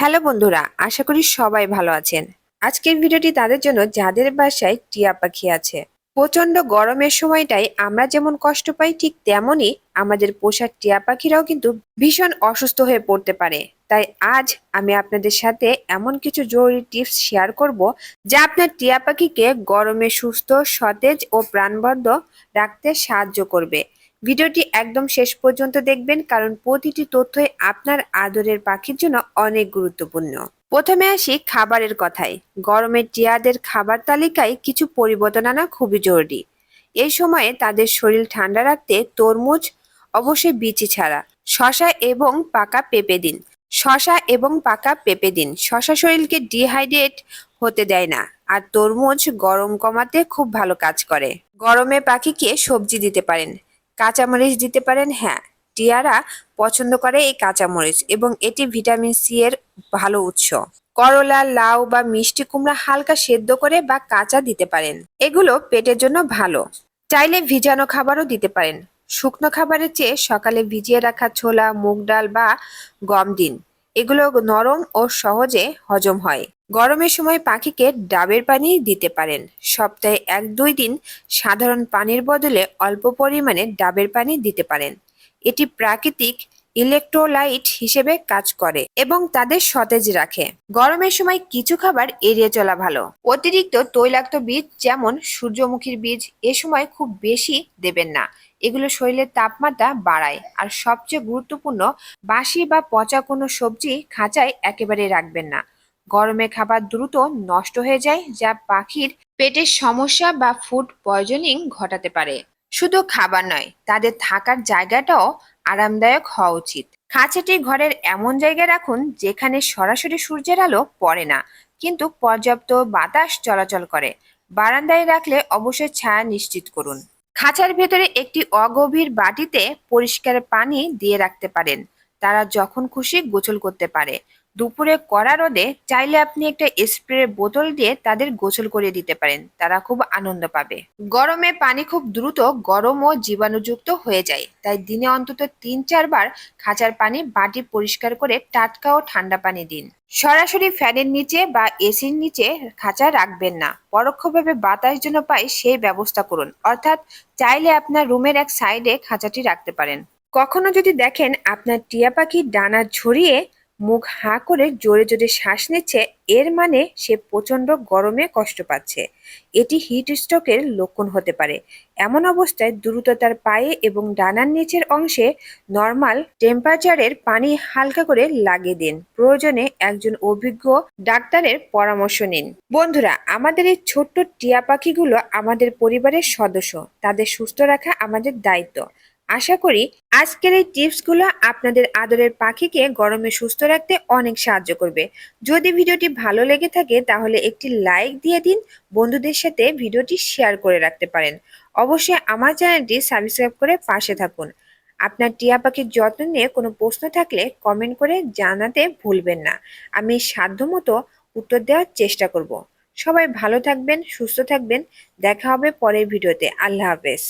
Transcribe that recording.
Hello বন্ধুরা, আশা করি সবাই ভালো আছেন। আজকের ভিডিওটি তাদের জন্য যাদের বাসায় টিয়া পাখি আছে। প্রচণ্ড গরমের সময়টাই আমরা যেমন কষ্ট পাই, ঠিক তেমনই আমাদের পোষা টিয়া পাখিরাও কিন্তু ভীষণ অসুস্থ হয়ে পড়তে পারে। তাই আজ আমি আপনাদের সাথে এমন কিছু জরুরি টিপস শেয়ার করব, যা আপনার টিয়া পাখিকে গরমে সুস্থ, সতেজ ও প্রাণবদ্ধ রাখতে সাহায্য করবে। ভিডিওটি একদম শেষ পর্যন্ত দেখবেন, কারণ প্রতিটি তথ্যই আপনার আদরের পাখির জন্য অনেক গুরুত্বপূর্ণ। প্রথমে আসি খাবারের কথায়। গরমের টিয়াদের খাবার তালিকায় কিছু পরিবর্তন আনা খুবই জরুরি। এই সময়ে তাদের শরীর ঠান্ডা রাখতে তরমুজ, অবশ্যই বিচি ছাড়া, শশা এবং পাকা পেঁপে দিন। শশা এবং পাকা পেঁপে দিন। শশা শরীরকে ডিহাইড্রেট হতে দেয় না, আর তরমুজ গরম কমাতে খুব ভালো কাজ করে। গরমে পাখিকে সবজি দিতে পারেন। কাঁচামরিচ দিতে পারেন হ্যাঁ। টিয়ারা পছন্দ করে এই কাঁচামরিচ এবং এটি ভিটামিন সি এর ভালো উৎস। করলা, লাউ বা মিষ্টি কুমড়া হালকা সেদ্ধ করে বা কাঁচা দিতে পারেন। এগুলো পেটের জন্য ভালো। চাইলে ভিজানো খাবারও দিতে পারেন। শুকনো খাবারের চেয়ে সকালে ভিজিয়ে রাখা ছোলা, মুগ ডাল বা গম দিন। এগুলো নরম ও সহজে হজম হয়। গরমের সময় পাখিকে ডাবের পানি দিতে পারেন। সপ্তাহে এক দুই দিন সাধারণ পানির বদলে অল্প পরিমাণে ডাবের পানি দিতে পারেন। এটি প্রাকৃতিক ইলেকট্রোলাইট হিসেবে কাজ করে এবং তাদের সতেজ রাখে। গরমের সময় কিছু খাবার এড়িয়ে চলা ভালো। অতিরিক্ত তৈলাক্ত বীজ যেমন সূর্যমুখীর বীজ এ সময় খুব বেশি দেবেন না। এগুলো শরীরের তাপমাত্রা বাড়ায় আর সবচেয়ে গুরুত্বপূর্ণ বাসি বা পচা কোনো সবজি খাঁচায় একেবারে রাখবেন না। গরমে খাবার দ্রুত নষ্ট হয়ে যায়, যা পাখির পেটের সমস্যা বা ফুড পয়জনিং ঘটাতে পারে। শুধু খাবার নয়, তাদের থাকার জায়গাটাও আরামদায়ক হওয়া উচিত। খাঁচাটি ঘরের এমন জায়গায় রাখুন যেখানে সরাসরি সূর্যের আলো পড়ে না, কিন্তু পর্যাপ্ত বাতাস চলাচল করে। বারান্দায় রাখলে অবশ্যই ছায়া নিশ্চিত করুন। খাঁচার ভেতরে একটি অগভীর বাটিতে পরিষ্কার পানি দিয়ে রাখতে পারেন। তারা যখন খুশি গোসল করতে পারে। দুপুরে কড়া রোদে চাইলে আপনি একটা স্প্রে বোতল দিয়ে তাদের গোসল করে দিতে পারেন। তারা খুব আনন্দ পাবে। গরমে পানি খুব দ্রুত গরম ও জীবাণুযুক্ত হয়ে যায়। তাই দিনে অন্তত তিন চারবার খাঁচার পানি বাটি পরিষ্কার করে টাটকা ও ঠান্ডা পানি দিন। সরাসরি ফ্যানের নিচে বা এসির নিচে খাঁচা রাখবেন না। পরোক্ষভাবে বাতাস যেন পায় সেই ব্যবস্থা করুন। অর্থাৎ চাইলে আপনার রুমের এক সাইডে খাঁচাটি রাখতে পারেন। কখনো যদি দেখেন আপনার টিয়া পাখি ডানা ঝরিয়ে মুখ হাঁ করে জোরে জোরে শ্বাস নিচ্ছে, এর মানে সে প্রচণ্ড গরমে কষ্ট পাচ্ছে। এটি হিট স্ট্রোকের লক্ষণ হতে পারে। এমন অবস্থায় দ্রুত তার পায়ে এবং ডানার নিচের অংশে নর্মাল টেম্পারেচারের পানি হালকা করে লাগিয়ে দিন। প্রয়োজনে একজন অভিজ্ঞ ডাক্তারের পরামর্শ নিন। বন্ধুরা, আমাদের এই ছোট্ট টিয়া পাখিগুলো আমাদের পরিবারের সদস্য। তাদের সুস্থ রাখা আমাদের দায়িত্ব। আশা করি আজকের এই টিপসগুলো আপনাদের আদরের পাখিকে গরমে সুস্থ রাখতে অনেক সাহায্য করবে। যদি ভিডিওটি ভালো লেগে থাকে তাহলে একটি লাইক দিয়ে দিন, বন্ধুদের সাথে ভিডিওটি শেয়ার করে রাখতে পারেন। অবশ্যই আমার চ্যানেলটি সাবস্ক্রাইব করে পাশে থাকুন। আপনার টিয়া পাখির যত্ন নিয়ে কোনো প্রশ্ন থাকলে কমেন্ট করে জানাতে ভুলবেন না। আমি সাধ্যমতো উত্তর দেওয়ার চেষ্টা করব। সবাই ভালো থাকবেন, সুস্থ থাকবেন। দেখা হবে পরের ভিডিওতে। আল্লাহ হাফেজ।